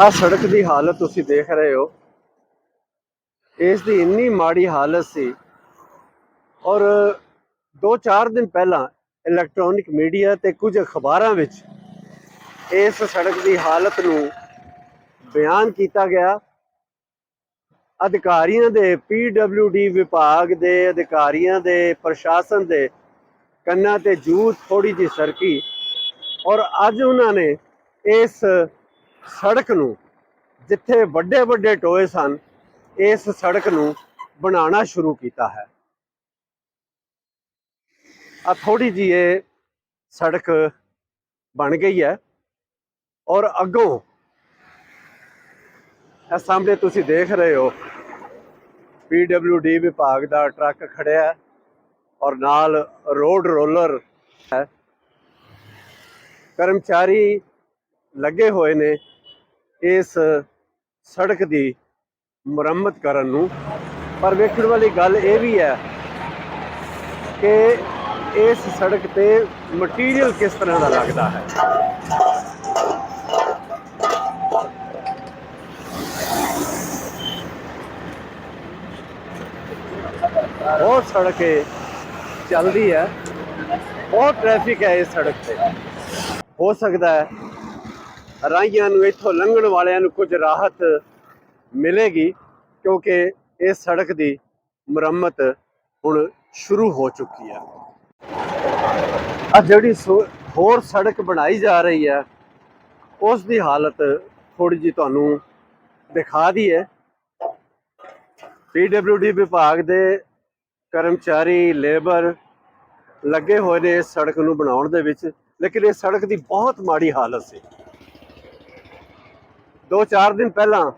ਆ ਸੜਕ ਦੀ ਹਾਲਤ ਤੁਸੀਂ ਦੇਖ ਰਹੇ ਹੋ। ਇਸ ਦੀ ਇੰਨੀ ਮਾੜੀ ਹਾਲਤ ਸੀ। ਔਰ 2-4 ਦਿਨ ਪਹਿਲਾਂ ਇਲੈਕਟ੍ਰੋਨਿਕ ਮੀਡੀਆ ਤੇ ਕੁਝ ਅਖਬਾਰਾਂ ਵਿੱਚ ਇਸ ਸੜਕ ਦੀ ਹਾਲਤ ਨੂੰ ਬਿਆਨ ਕੀਤਾ ਗਿਆ। ਅਧਿਕਾਰੀਆਂ ਦੇ ਡੀ ਵਿਭਾਗ ਦੇ, ਅਧਿਕਾਰੀਆਂ ਦੇ, ਪ੍ਰਸ਼ਾਸਨ ਦੇ ਕੰਨਾਂ ਤੇ ਜੂ ਥੋੜੀ ਜਿਹੀ ਸਰਕੀ। ਔਰ ਅੱਜ ਉਹਨਾਂ ਨੇ ਇਸ ਸੜਕ ਨੂੰ, ਜਿੱਥੇ ਵੱਡੇ ਵੱਡੇ ਟੋਏ ਸਨ, ਇਸ ਸੜਕ ਨੂੰ ਬਣਾਉਣਾ ਸ਼ੁਰੂ ਕੀਤਾ ਹੈ। ਆ ਥੋੜੀ ਜਿਹੀ ਇਹ ਸੜਕ ਬਣ ਗਈ ਹੈ ਔਰ ਅੱਗੋਂ ਇਹ ਸਾਹਮਣੇ ਤੁਸੀਂ ਦੇਖ ਰਹੇ ਹੋ ਡੀ ਵਿਭਾਗ ਦਾ ਟਰੱਕ ਖੜਿਆ ਹੈ ਔਰ ਨਾਲ ਰੋਡ ਰੋਲਰ ਹੈ। ਕਰਮਚਾਰੀ ਲੱਗੇ ਹੋਏ ਨੇ ਇਸ ਸੜਕ ਦੀ ਮੁਰੰਮਤ ਕਰਨ ਨੂੰ। ਪਰ ਵੇਖਣ ਵਾਲੀ ਗੱਲ ਇਹ ਵੀ ਹੈ ਕਿ ਇਸ ਸੜਕ ਤੇ ਮਟੀਰੀਅਲ ਕਿਸ ਤਰ੍ਹਾਂ ਦਾ ਲੱਗਦਾ ਹੈ? ਬਹੁਤ ਸੜਕ ਹੈ ਚੱਲਦੀ ਹੈ। ਬਹੁਤ ਟ੍ਰੈਫਿਕ ਹੈ ਇਸ ਸੜਕ ਤੇ। ਹੋ ਸਕਦਾ ਹੈ ਰਾਹੀਆਂ ਨੂੰ ਇੱਥੋਂ ਲੰਘਣ ਵਾਲਿਆਂ ਨੂੰ ਕੁਝ ਰਾਹਤ ਮਿਲੇਗੀ, ਕਿਉਂਕਿ ਇਸ ਸੜਕ ਦੀ ਮੁਰੰਮਤ ਹੁਣ ਸ਼ੁਰੂ ਹੋ ਚੁੱਕੀ ਹੈ। ਆ ਜਿਹੜੀ ਸੋ- ਹੋਰ ਸੜਕ ਬਣਾਈ ਜਾ ਰਹੀ ਹੈ, ਉਸ ਦੀ ਹਾਲਤ ਥੋੜੀ ਜੀ ਤੁਹਾਨੂੰ ਦਿਖਾ ਦੀ ਹੈ ਡੀ ਵਿਭਾਗ ਦੇ ਕਰਮਚਾਰੀ, ਲੇਬਰ ਲੱਗੇ ਹੋਏ ਨੇ ਇਸ ਸੜਕ ਨੂੰ ਬਣਾਉਣ ਦੇ ਵਿੱਚ, ਲੇਕਿਨ ਇਹ ਸੜਕ ਦੀ ਬਹੁਤ ਮਾੜੀ ਹਾਲਤ ਸੀ। ਦੋ ਚਾਰ ਦਿਨ ਪਹਿਲਾਂ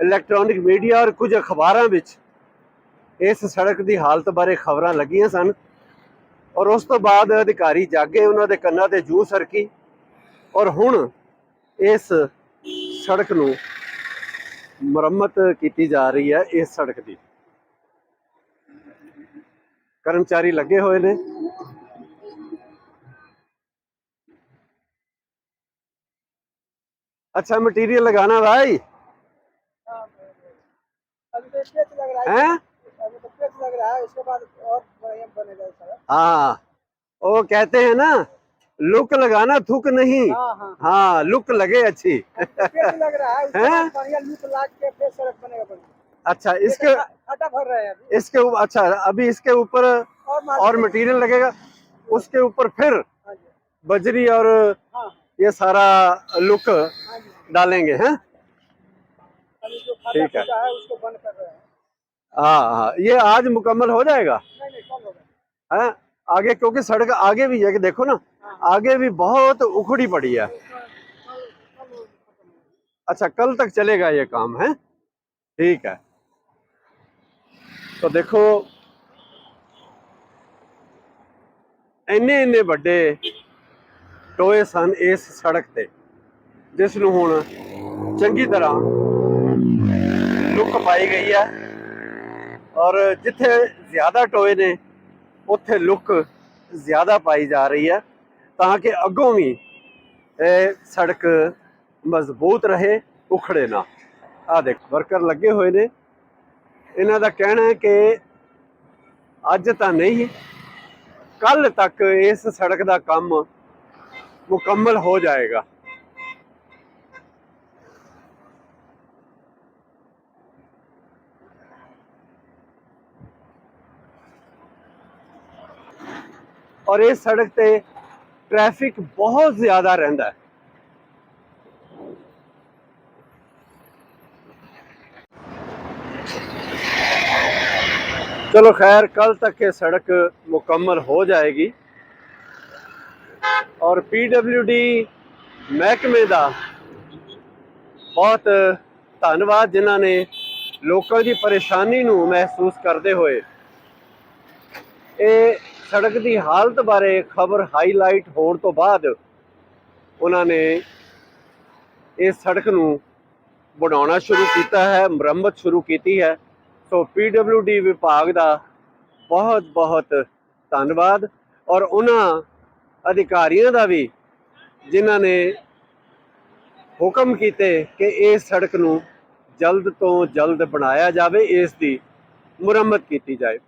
ਇਲੈਕਟ੍ਰੋਨਿਕ ਮੀਡੀਆ ਔਰ ਕੁਝ ਅਖਬਾਰਾਂ ਵਿੱਚ ਇਸ ਸੜਕ ਦੀ ਹਾਲਤ ਬਾਰੇ ਖਬਰਾਂ ਲੱਗੀਆਂ ਸਨ ਔਰ ਉਸ ਤੋਂ ਬਾਅਦ ਅਧਿਕਾਰੀ ਜਾਗੇ ਉਹਨਾਂ ਦੇ ਕੰਨਾਂ ਤੇ ਜੂ ਸਰਕੀ ਔਰ ਹੁਣ ਇਸ ਸੜਕ ਨੂੰ ਮੁਰੰਮਤ ਕੀਤੀ ਜਾ ਰਹੀ ਹੈ ਇਸ ਸੜਕ ਦੀ। ਕਰਮਚਾਰੀ ਲੱਗੇ ਹੋਏ ਨੇ। अच्छा मटेरियल लगाना भाई। अभी तो रहा है हैं? अभी तो स्केच लग रहा है उसके बाद और बढ़िया बनेगा सारा। हाँ वो कहते हैं ना लुक लगाना थुक नहीं। हाँ हाँ। हाँ लुक लगे अच्छी। लग रहा है उसके हैं? बाद बढ़िया लुक लाग के फिर सड़क बनेगा बढ़िया। अच्छा इसके आटा भर रहे हैं इसके अच्छा अभी इसके ऊपर और और मटेरियल लगेगा। उसके ऊपर फिर हाँ बजरी और हाँ। ये सारा लुक डालेंगे हैं? ठीक है। हाँ हाँ। ये आज मुकम्मल हो जाएगा? है आगे क्योंकि सड़क आगे भी है देखो ना आगे भी बहुत उखड़ी पड़ी है। अच्छा कल तक चलेगा ये काम है? ठीक है। तो देखो इन्ने इन्ने बड़े ਟੋਏ ਸਨ ਇਸ ਸੜਕ ਤੇ, ਜਿਸ ਨੂੰ ਹੁਣ ਚੰਗੀ ਤਰ੍ਹਾਂ ਲੁੱਕ ਪਾਈ ਗਈ ਹੈ। ਔਰ ਜਿੱਥੇ ਜ਼ਿਆਦਾ ਟੋਏ ਨੇ, ਉੱਥੇ ਲੁੱਕ ਜ਼ਿਆਦਾ ਪਾਈ ਜਾ ਰਹੀ ਹੈ, ਤਾਂ ਕਿ ਅੱਗੋਂ ਵੀ ਇਹ ਸੜਕ ਮਜ਼ਬੂਤ ਰਹੇ, ਉਖੜੇ ਨਾ। ਆ ਦੇਖ, ਵਰਕਰ ਲੱਗੇ ਹੋਏ ਨੇ। ਇਹਨਾਂ ਦਾ ਕਹਿਣਾ ਹੈ ਕਿ ਅੱਜ ਤਾਂ ਨਹੀਂ ਕੱਲ ਤੱਕ ਇਸ ਸੜਕ ਦਾ ਕੰਮ ਮੁਕੰਮਲ ਹੋ ਜਾਏਗਾ ਔਰ ਇਸ ਸੜਕ ਤੇ ਟ੍ਰੈਫਿਕ ਬਹੁਤ ਜ਼ਿਆਦਾ ਰਹਿੰਦਾ ਹੈ चलो खैर कल तक ये सड़क मुकम्मल हो जाएगी ਔਰ ਡੀ ਮਹਿਕਮੇ ਦਾ ਬਹੁਤ ਧੰਨਵਾਦ, ਜਿਨ੍ਹਾਂ ਨੇ ਲੋਕਾਂ ਦੀ ਪਰੇਸ਼ਾਨੀ ਨੂੰ ਮਹਿਸੂਸ ਕਰਦੇ ਹੋਏ ਇਹ ਸੜਕ ਦੀ ਹਾਲਤ ਬਾਰੇ ਖਬਰ ਹਾਈਲਾਈਟ ਹੋਣ ਤੋਂ ਬਾਅਦ ਉਹਨਾਂ ਨੇ ਇਸ ਸੜਕ ਨੂੰ ਬਣਾਉਣਾ ਸ਼ੁਰੂ ਕੀਤਾ ਹੈ, ਮੁਰੰਮਤ ਸ਼ੁਰੂ ਕੀਤੀ ਹੈ। ਸੋ ਡੀ ਵਿਭਾਗ ਦਾ ਬਹੁਤ ਬਹੁਤ ਧੰਨਵਾਦ ਔਰ ਉਹਨਾਂ ਅਧਿਕਾਰੀਆਂ ਦਾ ਵੀ ਜਿਨ੍ਹਾਂ ਨੇ ਹੁਕਮ ਕੀਤੇ ਕਿ ਇਸ ਸੜਕ ਨੂੰ ਜਲਦ ਤੋਂ ਜਲਦ ਬਣਾਇਆ ਜਾਵੇ, ਇਸ ਦੀ ਮੁਰੰਮਤ ਕੀਤੀ ਜਾਏ।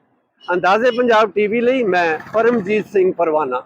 ਅੰਦਾਜ਼ੇ ਪੰਜਾਬ ਟੀਵੀ ਲਈ ਮੈਂ ਪਰਮਜੀਤ ਸਿੰਘ ਪਰਵਾਨਾ।